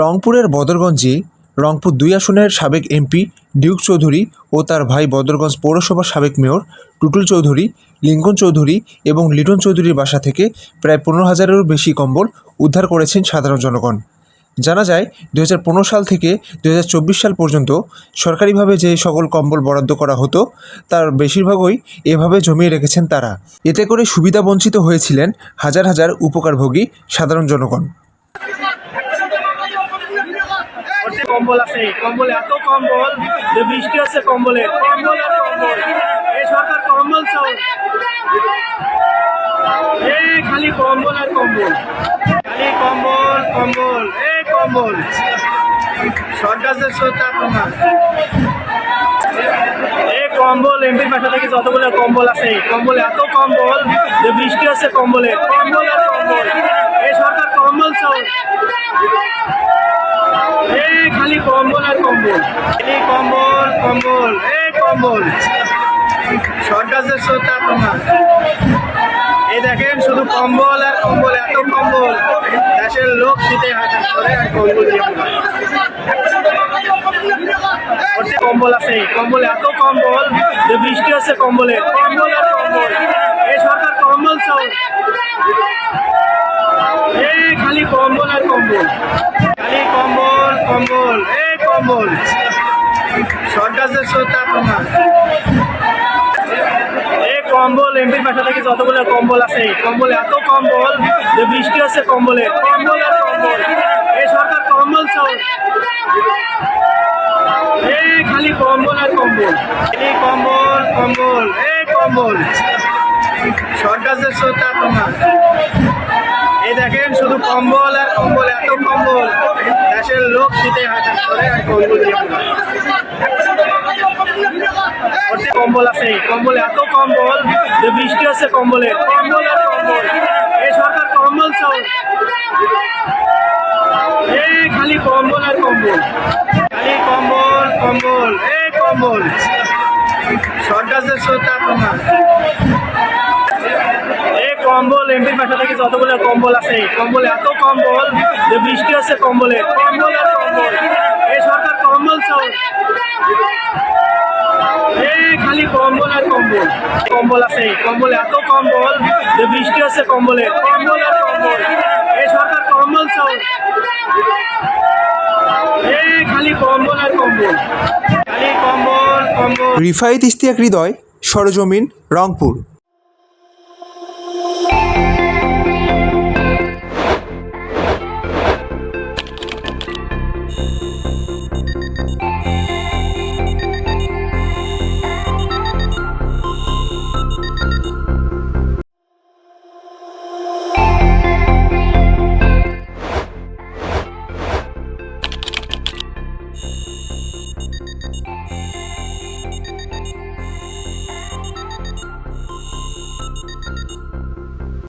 রংপুরের বদরগঞ্জে রংপুর দুই আসনের সাবেক এমপি ডিউক চৌধুরী ও তার ভাই বদরগঞ্জ পৌরসভার সাবেক মেয়র টুটুল চৌধুরী, লিঙ্কন চৌধুরী এবং লিটন চৌধুরীর বাসা থেকে প্রায় পনেরো হাজারেরও বেশি কম্বল উদ্ধার করেছেন সাধারণ জনগণ। জানা যায় দু হাজার পনেরো সাল থেকে দু হাজার চব্বিশ সাল পর্যন্ত সরকারিভাবে যে সকল কম্বল বরাদ্দ করা হতো, তার বেশিরভাগই এভাবে জমিয়ে রেখেছেন তারা। এতে করে সুবিধা বঞ্চিত হয়েছিলেন হাজার হাজার উপকারভোগী সাধারণ জনগণ। কম্বল আছে, কম্বল এত কম্বল বৃষ্টি হচ্ছে কম্বলে, কম্বল কম্বল। এই সরকার কম্বল চাও খালি কম্বল আর কম্বল। কম্বল সরকার যে শ্রদ্ধা তোমার এই কম্বল এমপির পাশা থেকে যতগুলো কম্বল আছে। কম্বল এত কম্বল যে বৃষ্টি হচ্ছে কম্বলে। কম্বল আর কম্বল। এই সরকার কম্বল চাও এই খালি কম্বল আর কম্বল। এই কম্বল কম্বল এই কম্বল। সরকার যে শ্রদ্ধা তোমার কম্বল আছে, কম্বল এত কম্বল যে বৃষ্টি হচ্ছে কম্বলে। কম্বল আর কম্বল। এই সরকার কম্বল চাও? এই খালি কম্বল আর কম্বল। খালি কম্বল কম্বল এই কম্বল। সরকার যে শ্রদ্ধা তোমার এই কম্বল এমপির পাশা থেকে যতগুলো কম্বল আছে, কম্বল এত কম্বল যে বৃষ্টি হচ্ছে কম্বলে। কম্বল আর কম্বল। এই সরকার কম্বল চাও। এই খালি কম্বল আর কম্বল। এই কম্বল কম্বল এই কম্বল। সরকার যে শ্রদ্ধা তোমার এই দেখেন, শুধু কম্বল আর কম্বল, এত কম্বল। দেশের লোক শীতে হাঁটা করে আর কম্বল। কম্বল আছে, কম্বল, এত কম্বল যে বৃষ্টি হচ্ছে কম্বলে। কম্বল আর কম্বল এই সরকার কম্বল চাও এই খালি কম্বল আর কম্বল। খালি কম্বল কম্বল, এই কম্বল। সরকার যে শ্রদ্ধা তোমার কম্বল এমপির পাশা থেকে যতগুলো কম্বল আছে কম্বল এত কম্বল যে বৃষ্টি হচ্ছে কম্বলে। কম্বল আর কম্বল। এই সরকার কম্বল এই খালি কম্বল আর কম্বল। কম্বল আছে কম্বল এত কম্বল যে বৃষ্টি হচ্ছে কম্বলে। কম্বল আর কম্বল। রিফায়েত ইস্তিয়াক হৃদয় সরজমিন রংপুর।